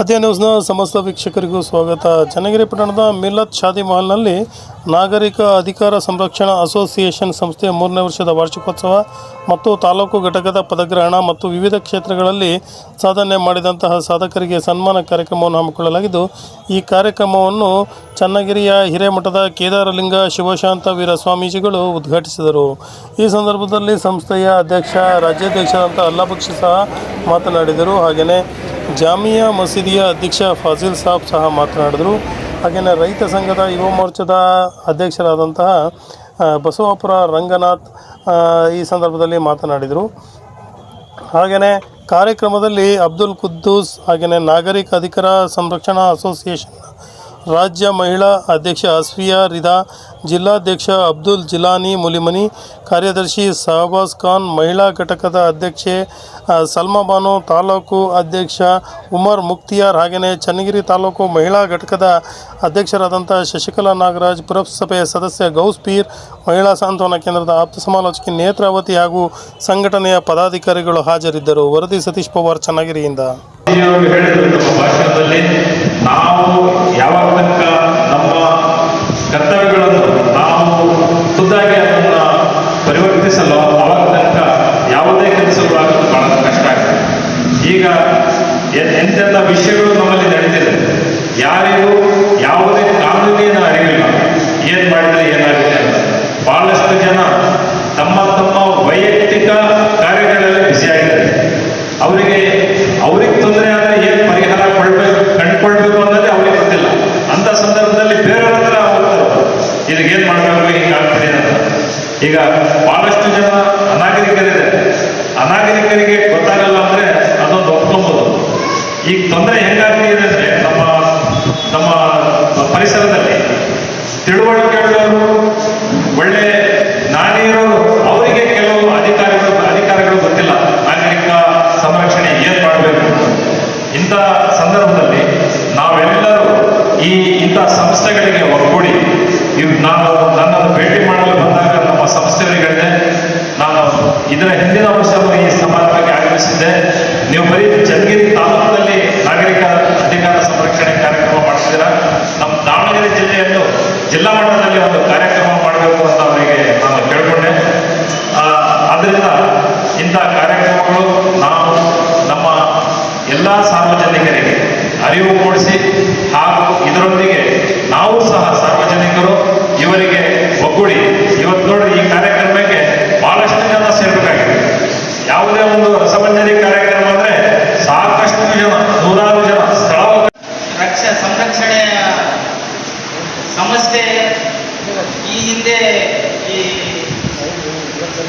ಅದೇ ನ್ಯೂಸ್ನ ಸಮಸ್ತ ವೀಕ್ಷಕರಿಗೂ ಸ್ವಾಗತ. ಚನ್ನಗಿರಿ ಪಟ್ಟಣದ ಮಿಲತ್ ಶಾದಿ ಮಹಲ್ನಲ್ಲಿ ನಾಗರಿಕ ಅಧಿಕಾರ ಸಂರಕ್ಷಣಾ ಅಸೋಸಿಯೇಷನ್ ಸಂಸ್ಥೆಯ ಮೂರನೇ ವರ್ಷದ ವಾರ್ಷಿಕೋತ್ಸವ ಮತ್ತು ತಾಲೂಕು ಘಟಕದ ಪದಗ್ರಹಣ ಮತ್ತು ವಿವಿಧ ಕ್ಷೇತ್ರಗಳಲ್ಲಿ ಸಾಧನೆ ಮಾಡಿದಂತಹ ಸಾಧಕರಿಗೆ ಸನ್ಮಾನ ಕಾರ್ಯಕ್ರಮವನ್ನು ಹಮ್ಮಿಕೊಳ್ಳಲಾಗಿದ್ದು, ಈ ಕಾರ್ಯಕ್ರಮವನ್ನು ಚನ್ನಗಿರಿಯ ಹಿರೇಮಠದ ಕೇದಾರಲಿಂಗ ಶಿವಶಾಂತ ವೀರ ಸ್ವಾಮೀಜಿಗಳು ಉದ್ಘಾಟಿಸಿದರು. ಈ ಸಂದರ್ಭದಲ್ಲಿ ಸಂಸ್ಥೆಯ ಅಧ್ಯಕ್ಷ ರಾಜ್ಯಾಧ್ಯಕ್ಷರಾದಂಥ ಅಲ್ಲಾಭಕ್ಷಿ ಸಹ ಮಾತನಾಡಿದರು. ಹಾಗೆಯೇ ಜಾಮಿಯಾ ಮಸೀದಿಯ ಅಧ್ಯಕ್ಷ ಫಾಜಿಲ್ ಸಾಬ್ ಸಹ ಮಾತನಾಡಿದರು. ಹಾಗೆಯೇ ರೈತ ಸಂಘದ ಯುವ ಮೋರ್ಚಾದ ಅಧ್ಯಕ್ಷರಾದಂತಹ ಬಸವಾಪುರ ರಂಗನಾಥ್ ಈ ಸಂದರ್ಭದಲ್ಲಿ ಮಾತನಾಡಿದರು. ಹಾಗೆಯೇ ಕಾರ್ಯಕ್ರಮದಲ್ಲಿ ಅಬ್ದುಲ್ ಕುದ್ದೂಸ್ ಹಾಗೆಯೇ ನಾಗರಿಕ ಅಧಿಕಾರ ಸಂರಕ್ಷಣಾ ಅಸೋಸಿಯೇಷನ್ ರಾಜ್ಯ ಮಹಿಳಾ ಅಧ್ಯಕ್ಷ ಅಸ್ಫಿಯಾ ರಿದಾ ಜಿಲ್ಲಾಧ್ಯಕ್ಷ ಅಬ್ದುಲ್ ಜಿಲಾನಿ ಮುಲಿಮನಿ, ಕಾರ್ಯದರ್ಶಿ ಶಹಬಾಜ್ ಖಾನ್, ಮಹಿಳಾ ಘಟಕದ ಅಧ್ಯಕ್ಷೆ ಸಲ್ಮಾಬಾನು ಸಲ್ಮಾ ಬಾನು, ತಾಲೂಕು ಅಧ್ಯಕ್ಷ ಉಮರ್ ಮುಕ್ತಿಯಾರ್ ಹಾಗೆಯೇ ಚನ್ನಗಿರಿ ತಾಲೂಕು ಮಹಿಳಾ ಘಟಕದ ಅಧ್ಯಕ್ಷರಾದಂಥ ಶಶಿಕಲಾ ನಾಗರಾಜ್ ಪುರಸಭೆಯ ಸದಸ್ಯ ಗೌಸ್ ಪೀರ್, ಮಹಿಳಾ ಸಾಂತ್ವನ ಕೇಂದ್ರದ ಆಪ್ತ ಸಮಾಲೋಚಕಿ ನೇತ್ರಾವತಿ ಹಾಗೂ ಸಂಘಟನೆಯ ಪದಾಧಿಕಾರಿಗಳು ಹಾಜರಿದ್ದರು. ವರದಿ ಸತೀಶ್ ಪವಾರ್, ಚನ್ನಗಿರಿಯಿಂದ. ನಾವು ಯಾವಾಗ ತನಕ ನಮ್ಮ ಕರ್ತವ್ಯಗಳನ್ನು ನಾವು ಖುದ್ದಾಗಿ ಅದನ್ನು ಪರಿವರ್ತಿಸಲು ಅವಾಗ ತನಕ ಯಾವುದೇ ಕೆಲಸಗಳು ಆಗೋದು ಬಹಳ ಕಷ್ಟ ಆಗುತ್ತೆ ಈಗ ಎ- ಎಂತೆಂಥ ವಿಷಯಗಳು ನಮ್ಮಲ್ಲಿ ನಡೀತಿದೆ ಯಾರಿಗೂ ಯಾವುದೇ ಕಾನೂನಿನ ಅರಿವಿಲ್ಲ ಏನು ಮಾಡಿದ್ರೆ ಏನಾಗುತ್ತೆ ಅಂತ ಬಹಳಷ್ಟು ಜನ ತಮ್ಮ ತಮ್ಮ ವೈಯಕ್ತಿಕ ಕಾರ್ಯಗಳಲ್ಲಿ ಬ್ಯುಸಿಯಾಗಿದ್ದಾರೆ ಅವರಿಗೆ ಅವ್ರಿಗೆ ತೊಂದರೆ ಆದರೆ ಏನು ಪರಿಹಾರ ಕೊಡ್ಬೇಕು ಕಂಡುಕೊಳ್ಬೇಕು ಅನ್ನೋದೇ ಅವ್ರಿಗೆ ಗೊತ್ತಿಲ್ಲ ಅಂತ ಸಂದರ್ಭದಲ್ಲಿ ಬೇರೆಯವ್ರ ಹತ್ರ ಹೋಗ್ತಾರೆ ಇದಕ್ಕೆ ಏನು ಮಾಡಬೇಕು ಹಿಂಗೆ ಆಗ್ತದೆ ಅಂತ ಈಗ ಬಹಳಷ್ಟು ಜನ ಅನಾಗರಿಕರಿದೆ ಅನಾಗರಿಕರಿಗೆ ಗೊತ್ತಾಗಲ್ಲ ಅಂದ್ರೆ ಅದೊಂದು ಒಪ್ಕೊಬೋದು. ಈಗ ತೊಂದರೆ ಹೆಂಗಾಗ್ತಿದೆ ಅಂದ್ರೆ ನಮ್ಮ ನಮ್ಮ ಪರಿಸರದಲ್ಲಿ ತಿಳುವಳಿಕೆ ಉಳ್ಳವರು ಒಳ್ಳೆ ನಾಣಿರೋರು ಅವರಿಗೆ ಕೆಲವು ಅಧಿಕಾರಿಗಳು ಅಧಿಕಾರಿಗಳು ಗೊತ್ತಿಲ್ಲ. ನಾಗರಿಕ ಸಂರಕ್ಷಣೆ ಏನ್ ಮಾಡಬೇಕು? ಇಂಥ ಸಂದರ್ಭದಲ್ಲಿ ನಾವೆಲ್ಲರೂ ಈ ಇಂಥ ಸಂಸ್ಥೆಗಳಿಗೆ ಒಗ್ಗೂಡಿ ಇವ್ ನಾನು ನನ್ನನ್ನು ಚನ್ನಗಿರಿ ತಾಲೂಕಿನಲ್ಲಿ ನಾಗರಿಕ ಅಧಿಕಾರ ಸಂರಕ್ಷಣೆ ಕಾರ್ಯಕ್ರಮ ಮಾಡ್ತಿದ್ದೀರಾ ನಮ್ಮ ದಾವಣಗೆರೆ ಜಿಲ್ಲೆಯಲ್ಲೂ ಜಿಲ್ಲಾ ಮಟ್ಟದಲ್ಲಿ ಒಂದು ಕಾರ್ಯಕ್ರಮ ಮಾಡಬೇಕು ಅಂತ ಅವರಿಗೆ ನಾನು ಕೇಳ್ಕೊಂಡೆ. ಆದ್ರಿಂದ ಇಂಥ ಕಾರ್ಯಕ್ರಮಗಳು ನಾವು ನಮ್ಮ ಎಲ್ಲ ಸಾರ್ವಜನಿಕರಿಗೆ ಅರಿವು ಮೂಡಿಸಿ ಹಾಗೂ ಇದರೊಂದಿಗೆ ನಾವು ಸಹ ಸಾರ್ವಜನಿಕರು ಇವರಿಗೆ ಒಗ್ಗೂಡಿ ಇವತ್ತು ನೋಡ್ರಿ ಈ ಕಾರ್ಯಕ್ರಮಕ್ಕೆ ಬಹಳಷ್ಟು ಜನ ಸೇರ್ಬೇಕಾಗಿದೆ ಯಾವುದೇ ಒಂದು ರಸಮಂಜರಿ ಕಾರ್ಯಕ್ರಮ ಅಂದ್ರೆ ಸಾಕಷ್ಟು ಜನ ನೂರಾರು ಜನ ಸ್ಥಳ ರಕ್ಷ ಸಂರಕ್ಷಣೆಯ ಸಮಸ್ಯೆ ಈ ಹಿಂದೆ ಈ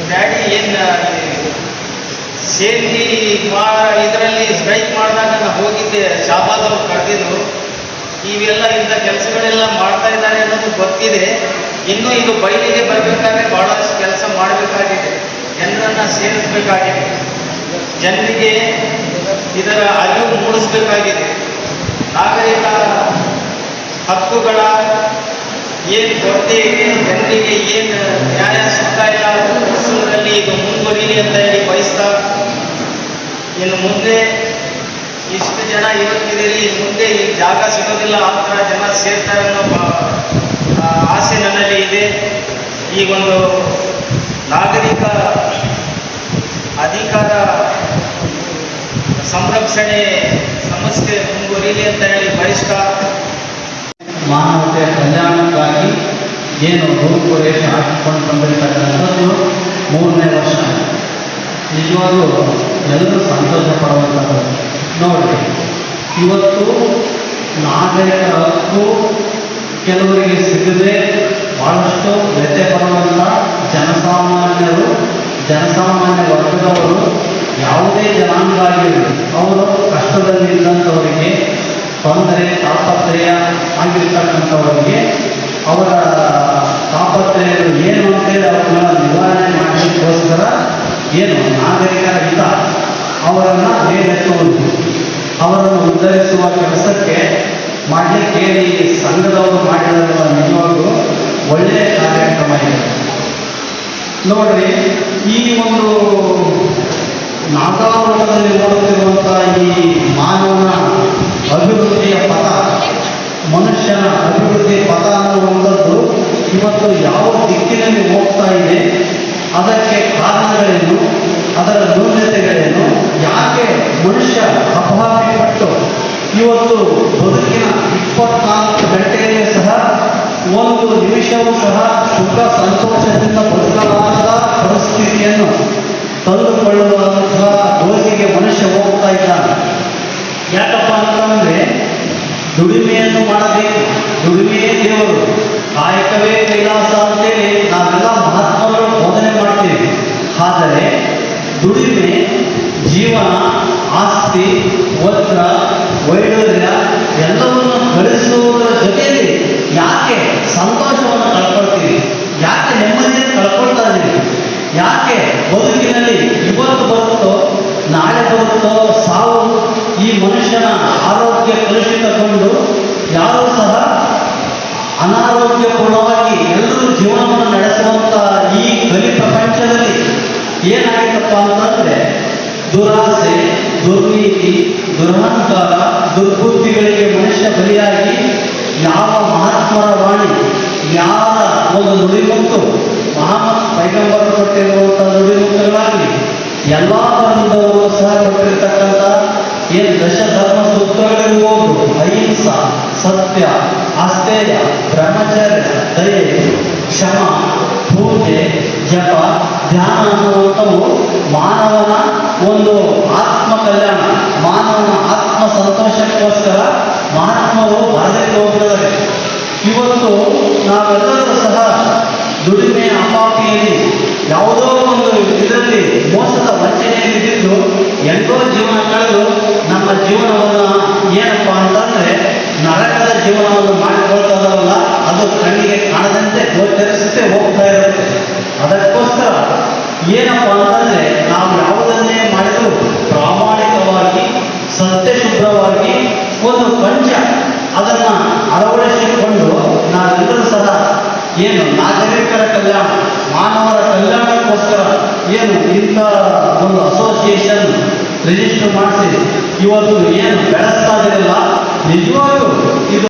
ಡ್ಯಾಡಿ ಏನು ಸೇರಿ ಮಾ ಇದರಲ್ಲಿ ಸ್ಟ್ರೈಕ್ ಮಾಡಿದಾಗ ನಾನು ಹೋಗಿದ್ದೆ, ಶಾಬಾದ್ ಅವ್ರು ಕರೆದಿದ್ರು. ಇವೆಲ್ಲ ಇಂಥ ಕೆಲಸಗಳೆಲ್ಲ ಮಾಡ್ತಾ ಇದ್ದಾರೆ ಅನ್ನೋದು ಗೊತ್ತಿದೆ. ಇನ್ನೂ ಇದು ಬಯಲಿಗೆ ಬರಬೇಕಾದ್ರೆ ಬಹಳಷ್ಟು ಕೆಲಸ ಮಾಡಬೇಕಾಗಿದೆ. ಜನರನ್ನು ಸೇರಿಸಬೇಕಾಗಿದೆ. ಜನರಿಗೆ ಇದರ ಅರಿವು ಮೂಡಿಸಬೇಕಾಗಿದೆ. ನಾಗರಿಕ ಹಕ್ಕುಗಳ ಏನು ಕೊರತೆ ಜನರಿಗೆ ಏನು ನ್ಯಾಯ ಸಿಗ್ತಾ ಇಲ್ಲ, ಪ್ರಸಂಗದಲ್ಲಿ ಇದು ಮುಂದುವರಿಲಿ ಅಂತ ಹೇಳಿ ಬಯಸ್ತಾ ಇನ್ನು ಮುಂದೆ ಇಷ್ಟು ಜನ ಇವತ್ತಿದ್ದೀರಿ ಮುಂದೆ ಈ ಜಾಗ ಸಿಗೋದಿಲ್ಲ, ಆ ಥರ ಜನ ಸೇರ್ತಾರೆ ಅನ್ನೋ ಆಸೆ ನನ್ನಲ್ಲಿ ಇದೆ. ಈ ಒಂದು ನಾಗರಿಕ ಅಧಿಕಾರ ಸಂರಕ್ಷಣೆ ಸಮಸ್ಯೆ ಮುಂದುವರಿಲಿ ಅಂತ ಹೇಳಿ ಬಯಸ್ತಾ ಮಾನವತೆಯ ಕಲ್ಯಾಣಕ್ಕಾಗಿ ಏನು ರೂಪುರೇಷೆ ಹಾಕಿಕೊಂಡು ಬಂದಿರತಕ್ಕಂಥದ್ದು ಮೂರನೇ ವರ್ಷ. ನಿಜವಾಗ್ಲೂ ಎಲ್ಲರೂ ಸಂತೋಷ ಪಡುವಂಥದ್ದು. ನೋಡಿ, ಇವತ್ತು ನಾಗರಿಕರ ಹಕ್ಕು ಕೆಲವರಿಗೆ ಸಿಗದೆ ಭಾಳಷ್ಟು ವ್ಯತ್ಯೆ ಪಡುವಂಥ ಜನಸಾಮಾನ್ಯರು, ಜನಸಾಮಾನ್ಯ ವರ್ಗದವರು ಯಾವುದೇ ಜನಾಂಗ ಆಗಿರಲಿ ಅವರು ಏನು ಅಂತೇಳಿ ಅವ್ರನ್ನ ನಿವಾರಣೆ ಮಾಡಲಿಕ್ಕೋಸ್ಕರ ಏನು ನಾಗರಿಕರ ಹಿತ, ಅವರನ್ನು ಮೇಲೆತ್ತುವುದು ಅವರನ್ನು ಉದ್ಧರಿಸುವ ಕೆಲಸಕ್ಕೆ ಮಾಡಲಿಕ್ಕೆ ಈ ಸಂಘದವರು ಮಾಡಿರುವ ನಿಜವಾಗ್ಲೂ ಒಳ್ಳೆಯ ಕಾರ್ಯಕ್ರಮ ಇದೆ. ನೋಡ್ರಿ, ಈ ಒಂದು ನಾಗಾವರಣದಲ್ಲಿ ನೋಡುತ್ತಿರುವಂಥ ಈ ಮಾನವನ ಅಭಿವೃದ್ಧಿಯ ಪಥ, ಮನುಷ್ಯನ ಅಭಿವೃದ್ಧಿ ಪಥ ಅನ್ನುವಂಥದ್ದು ಇವತ್ತು ಯಾವ ದಿಕ್ಕಿನಲ್ಲಿ ಹೋಗ್ತಾ ಇದೆ, ಅದಕ್ಕೆ ಕಾರಣಗಳೇನು, ಅದರ ನ್ಯೂನತೆಗಳೇನು, ಯಾಕೆ ಮನುಷ್ಯ ಅಪಹಾರಪಟ್ಟು ಇವತ್ತು ಬದುಕಿನ ಇಪ್ಪತ್ನಾಲ್ಕು ಗಂಟೆಯಲ್ಲಿ ಸಹ, ಒಂದು ನಿಮಿಷವೂ ಸಹ ಸುಖ ಸಂತೋಷದಿಂದ ಬದುಕಲಾದ ಪರಿಸ್ಥಿತಿಯನ್ನು ತಂದುಕೊಳ್ಳುವಂತಹ ಬದುಕಿಗೆ ಮನುಷ್ಯ ಹೋಗ್ತಾ ಇದ್ದಾನೆ. ಯಾಕಪ್ಪ ಅಂತಂದ್ರೆ ದುಡಿಮೆಯನ್ನು ಮಾಡಬೇಕು. ದುಡಿಮೆಯೇ ದೇವರು. ಕಾಯಕವೇ ಕೈಲಾಸ ಅಂತೇಳಿ ನಾವೆಲ್ಲ ಮಹಾತ್ಮರು ಬೋಧನೆ ಮಾಡ್ತೀವಿ. ಆದರೆ ದುಡಿಮೆ, ಜೀವನ, ಆಸ್ತಿ ಒತ್ತ ವೈಡೂರ್ಯ ಎಲ್ಲವನ್ನು ಗಳಿಸುವುದರ ಜೊತೆಯಲ್ಲಿ ಯಾಕೆ ಸಂತೋಷವನ್ನು ಕಳ್ಕೊಳ್ತೀವಿ ಯಾಕೆ ನೆಮ್ಮದಿಯನ್ನು ಕಳ್ಕೊಳ್ತಾ ಇದ್ದೀವಿ ಯಾಕೆ ಬದುಕಿನಲ್ಲಿ ಇವತ್ತು ಬರುತ್ತೋ, ನಾಳೆ ಬರುತ್ತೋ ಏನಾಗಿತ್ತಪ್ಪ ಅಂತಂದ್ರೆ ದುರಾಸೆ, ದುರ್ನೀತಿ, ದುರಹಂಕಾರ, ದುರ್ಬುದ್ಧಿಗಳಿಗೆ ಮನುಷ್ಯ ಬಲಿಯಾಗಿ ಯಾವ ಮಹಾತ್ಮರ ವಾಣಿ, ಯಾರ ಒಂದು ನುಡಿಮುತ್ತು ಮಹಾಮತ್ ಪೈಗಂಬರ್ ಕೊಟ್ಟಿರುವಂತಹ ನುಡಿಮುತ್ತುಗಳಾಗಲಿ ಎಲ್ಲ ಬಂಧವರು ಸಹ ಕೊಟ್ಟಿರ್ತಕ್ಕಂಥ ಏನು ದಶ ಧರ್ಮ ಸೂತ್ರಗಳಿರ್ಬೋದು ಅಹಿಂಸಾ, ಸತ್ಯ ಆಸ್ತೇಯ ಬ್ರಹ್ಮಚರ್ಯ, ದಯೆ, ಕ್ಷಮ, ಪೂಜೆ ಜಪ, ಧ್ಯಾನ ಅನ್ನುವಂಥವು ಮಾನವನ ಒಂದು ಆತ್ಮ ಕಲ್ಯಾಣ, ಮಾನವನ ಆತ್ಮ ಸಂತೋಷಕ್ಕೋಸ್ಕರ ಮಹಾತ್ಮರು ಬರೆದಿಟ್ಟು ಹೋಗಿದ್ದಾರೆ. ಇವತ್ತು ನಾವೆಲ್ಲರೂ ಸಹ ದುಡಿಮೆ ಅಪಾಪಿಯಲ್ಲಿ ಯಾವುದೋ ಒಂದು ಇದರಲ್ಲಿ ಮೋಸದ ವಂಚನೆಯಲ್ಲಿ ಬಿದ್ದು ಎಂಟೋ ಜೀವನ ಕಳೆದು ನಮ್ಮ ಜೀವನವನ್ನು ಏನಪ್ಪ ಅಂತಂದ್ರೆ ನರಕದ ಜೀವನವನ್ನು ಮಾಡಿಕೊಳ್ತದಲ್ಲ ಅದು ಕಣ್ಣಿಗೆ ಕಾಣದಂತೆ ಗೋಚರಿಸುತ್ತೆ ಇರುತ್ತೆ ಅದಕ್ಕೋಸ್ಕರ ಏನಪ್ಪಾ ಅಂತಂದ್ರೆ ನಾವು ಯಾವುದನ್ನೇ ಮಾಡಿದರೂ ಪ್ರಾಮಾಣಿಕವಾಗಿ ಸತ್ಯಶುದ್ಧವಾಗಿ ಒಂದು ಪಂಚ ಅದನ್ನ ಅಳವಡಿಸಿಕೊಂಡು ನಾವೆಲ್ಲರೂ ಸಹ ಏನು ನಾಗರಿಕರ ಕಲ್ಯಾಣ, ಮಾನವರ ಕಲ್ಯಾಣಕ್ಕೋಸ್ಕರ ಏನು ಇಂಥ ಒಂದು ಅಸೋಸಿಯೇಷನ್ ರಿಜಿಸ್ಟರ್ ಮಾಡಿಸಿ, ಇವತ್ತು ಏನು ಬೆಳೆಸ್ತಾ ಇದೆಯಲ್ಲ ನಿಜವಾಗ್ಲೂ ಇದು